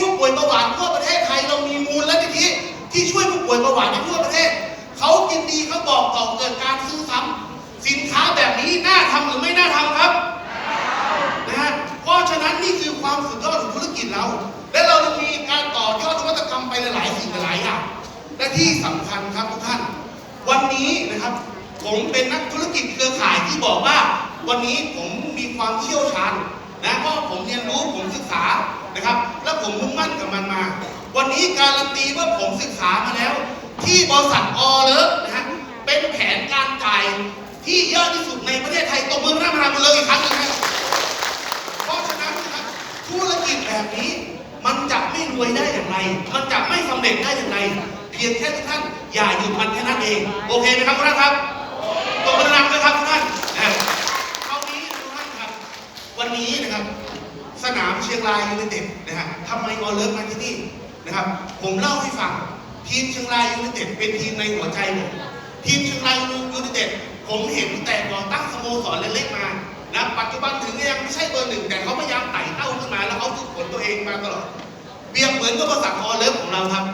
ผู้ป่วยเบาหวานทั่วประเทศไทยเรามีมูลและนิธิที่ช่วยผู้ป่วยเบาหวานในทั่วประเทศเขากินดีเขาบอกต่อเกิดการซื้อซ้ำสินค้าแบบนี้น่าทำหรือไม่น่าทำครับนะฮะเพราะฉะนั้นนี่คือความสุดยอดของธุรกิจเรา และเราจะมีการต่อยอดนวัตกรรมไปหลายสิ่งหลายอย่างและที่สำคัญครับทุกท่าน วันนี้นะครับ ผมเป็นนักธุรกิจเครือข่ายที่บอกว่า วันนี้ผมมีความเชี่ยวชาญ นะเพราะผมเรียนรู้ผมศึกษานะครับ และผมมุ่งมั่นกับมันมา วันนี้การันตีว่าผมศึกษามาแล้ว ที่บริษัทออเลิฟนะฮะเป็นแผนการจ่ายที่เยอะที่สุดในประเทศไทยตบมือท่านประธานมาเลยอีกครั้งนึงครับเพราะฉะนั้นนะครับธุรกิจแบบนี้มันจะไม่รวยได้อย่างไร มันจะไม่สำเร็จได้อย่างไร เพียงแค่ท่าน อย่าหยุดมันแค่นั้นเอง โอเคไหมครับทุกท่านครับตบมือดังๆนะครับทุกท่านนะคราวนี้ทุกท่านครับ วั นี้นะครับ สนามเชียงรายยูไนเต็ดนะฮะทำไมออเลิฟมาที่นี่นะครับ ผมเล่าให้ฟังทีมเชียงรายยูไนเต็ดเป็นทีมในหัวใจผมทีมเชียงรายยูไนเต็ดผมเห็นแต่ก่อนตั้งสโมสรเล็กๆมานะปัจจุบันถึงยังไม่ใช่เบอร์หนึ่งแต่เขาพยายามไต่เต้าขึ้นมาแล้วเขาฝึกฝนตัวเองมาตลอดเปรียบเหมือนกับบริษัทออเลิฟของเราครับ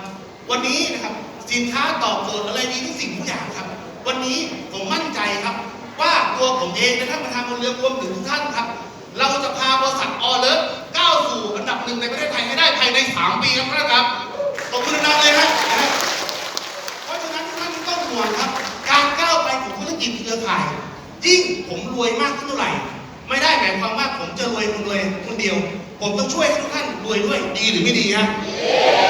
วันนี้นะครับสินค้าตอบโจทย์อะไรดีทุกสิ่งทุกอย่างครับ วันนี้ผมมั่นใจครับ ว่าตัวผมเองและท่านประธานบนเรือรวมถึงทุกท่านครับ เราจะพาบริษัทออเลิฟก้าวสู่อันดับหนึ่งในประเทศไทยให้ได้ภายใน 3 ปีครับท่านครับตบมือดังเลยฮะเพราะฉะนั้นท่านไม่ต้องห่วงครับ การก้าวไปของธุรกิจเครือข่าย ยิ่งผมรวยมากขึ้นเท่าไหร่ ไม่ได้หมายความว่าผมจะรวยคนรวยคนเดียว ผมต้องช่วยให้ทุกท่านรวยด้วยดีหรือไม่ดีฮะ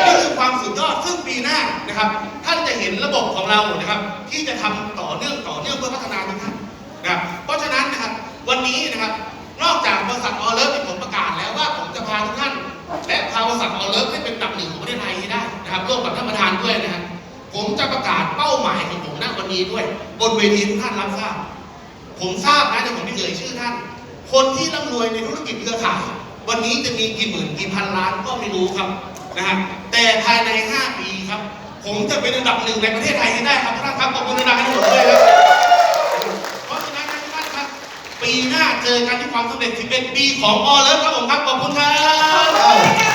นี่คือความสุดยอดซึ่งปีหน้านะครับ ท่านจะเห็นระบบของเรานะครับ ที่จะทำต่อเนื่องต่อเนื่องเพื่อพัฒนาทุกท่านนะครับเพราะฉะนั้นนะครับวันนี้นะครับ ประกาศเป้าหมายของผมณวันนี้ด้วย บนเวทีทุกท่านรับทราบ ผมทราบนะแต่ผมไม่เอ่ยชื่อท่าน คนที่ร่ำรวยในธุรกิจเครือข่ายวันนี้จะมีกี่หมื่นกี่พันล้านก็ไม่รู้ครับนะฮะแต่ภายใน 5 ปีครับ ผมจะเป็นอันดับหนึ่งในประเทศไทยให้ได้ครับท่านครับขอบคุณดังๆให้ทุกคนด้วยครับเพราะฉะนั้นทุกท่านครับ ปีหน้าเจอกันที่ความสำเร็จที่เป็นปีของออเลิฟครับผมครับขอบคุณครั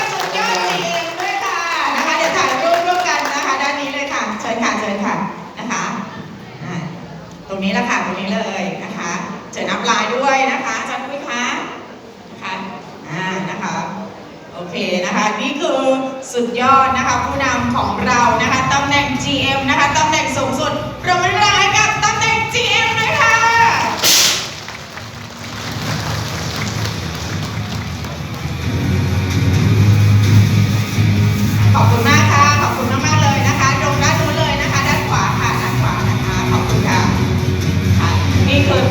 บ สุดยอดนะคะ ผู้นำของเรานะคะตำแหน่ง GM นะคะตำแหน่งสูงสุดเรบมือดังให้กับตำแหน่ง GM ด้วยค่ะขอบคุณมากค่ะ ขอบคุณมากๆเลยนะคะตรงด้านนู้นเลยนะคะ ด้านขวาค่ะด้านขวานะคะขอบคุณค่ะนี่คือ